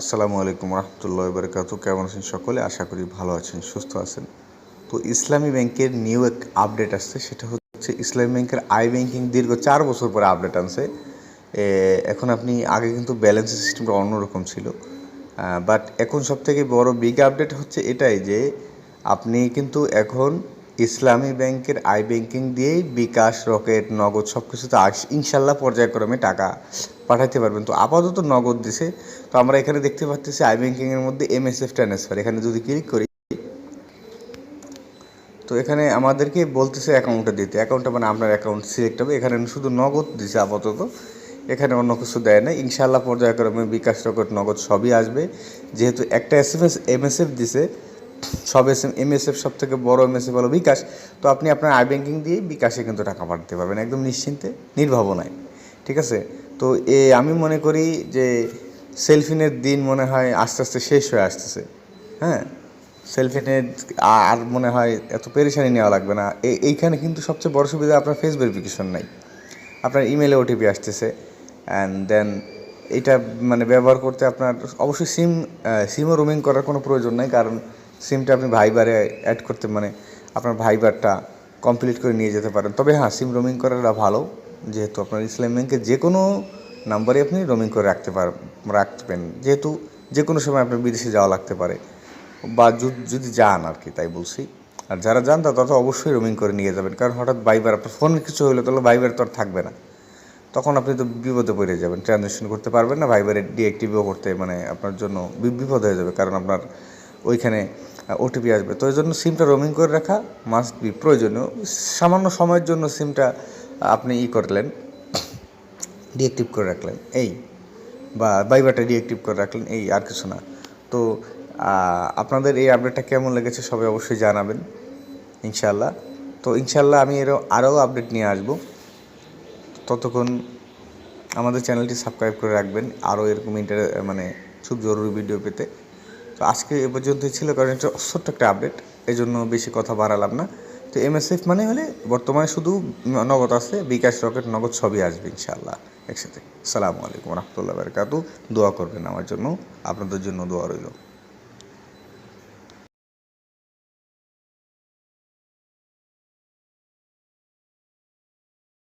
আসসালামু আলাইকুম রহমতুল্লাহ বরকাত কেমন আছেন সকলে? আশা করি ভালো আছেন, সুস্থ আছেন। তো ইসলামী ব্যাংকের নিউ এক আপডেট আসছে, সেটা হচ্ছে ইসলামী ব্যাংকের আই ব্যাংকিং দীর্ঘ চার বছর পরে আপডেট আনছে। এখন আপনি, আগে কিন্তু ব্যালেন্স সিস্টেমটা অন্যরকম ছিল। বাট এখন সব থেকে বড় বিগ আপডেট হচ্ছে এটাই যে, আপনি কিন্তু এখন ইসলামী ব্যাংকের আই ব্যাংকিং দিয়েই বিকাশ, রকেট, নগদ সব কিছুতে ইনশাল্লাহ পর্যায়ক্রমে টাকা পাঠাতে পারবেন। তো আপাতত নগদ দিছে। তো আমরা এখানে দেখতে পাচ্ছি আই ব্যাংকিংয়ের মধ্যে এমএসএফ ট্রান্সফার এখানে যদি ক্লিক করি, তো এখানে আমাদেরকে বলতেছে অ্যাকাউন্টটা দিতে। অ্যাকাউন্টটা মানে আপনার অ্যাকাউন্ট সিলেক্ট হবে। এখানে শুধু নগদ দিছে আপাতত। এখানে অন্য কিছু দেয় না ইনশাল্লাহ পর্যায়ক্রমে বিকাশ, রকেট, নগদ সবই আসবে। যেহেতু একটা এস এম এস এমএসএফ দিছে সব এস এম, এমএসএফ সব থেকে বড় এমএসএফ হলো বিকাশ। তো আপনি আপনার আই ব্যাংকিং দিয়ে বিকাশে কিন্তু টাকা পাঠাতে পারবেন, একদম নিশ্চিন্তে, নির্ভাবনায়। ঠিক আছে? তো এ, আমি মনে করি যে সেলফিনের দিন মনে হয় আস্তে আস্তে শেষ হয়ে আসতেছে। হ্যাঁ? সেলফিনের আর মনে হয় এত পেরেশানি নেওয়া লাগবে না। এইখানে কিন্তু সবচেয়ে বড় সুবিধা আপনার ফেস ভেরিফিকেশন নাই। আপনার ইমেলে ওটিপি আসতেছে। অ্যান্ড দেন এটা মানে ব্যবহার করতে আপনার অবশ্যই সিম সিমও রোমিং করার কোনো প্রয়োজন নাই। কারণ সিমটা আপনি ভাইবারে অ্যাড করতে মানে আপনার ভাইবারটা কমপ্লিট করে নিয়ে যেতে পারেন। তবে হ্যাঁ সিম রোমিং করাটা ভালো, যেহেতু আপনার ইসলাম ব্যাংকে যে কোনো নাম্বারে আপনি রোমিং করে রাখতে পার, রাখবেন। যেহেতু যে কোনো সময় আপনার বিদেশে যাওয়া লাগতে পারে, বা যদি যান আর কি তাই বলছি। আর যারা যান তারা তো অবশ্যই রোমিং করে নিয়ে যাবেন, কারণ হঠাৎ বাইবার আপনার ফোন কিছু হলে তাহলে বাইবার তো আর থাকবে না। তখন আপনি তো বিপদে পড়ে যাবেন ট্রানজ্যাকশন করতে পারবেন না ভাইবারে ডিঅ্যাক্টিভও করতে মানে আপনার জন্য বিপদ হয়ে যাবে, কারণ আপনার ওইখানে ওটিপি আসবে। তো এই জন্য সিমটা রোমিং করে রাখা মাস্ট বি প্রয়োজনীয়। সামান্য সময়ের জন্য সিমটা আপনি ই করলেন ডিঅ্যাক্টিভ করে রাখলেন, এই, বা বাইবারটা ডিঅ্যাক্টিভ করে রাখলেন, এই আর কিছু না। তো আপনাদের এই আপডেটটা কেমন লেগেছে সবাই অবশ্যই জানাবেন ইনশাল্লাহ তো ইনশাল্লাহ আমি এরও আরও আপডেট নিয়ে আসব। ততক্ষণ আমাদের চ্যানেলটি সাবস্ক্রাইব করে রাখবেন। আরও এরকম ইন্টার মানে খুব জরুরি ভিডিও পেতে। তো আজকে এ পর্যন্তই ছিল, কারণ এটা ছোট্ট একটা আপডেট এই জন্য বেশি কথা বাড়ালাম না। তো এমএসএফ মানে হলে বর্তমানে শুধু নগদ আছে, বিকাশ রকেট, নগদ সবই আসবে ইনশাআল্লাহ একসাথে। সালামু আলাইকুম রহমতুল্লাহ বারকাতু দোয়া করবেন আমার জন্য, আপনাদের জন্য দোয়া রইল।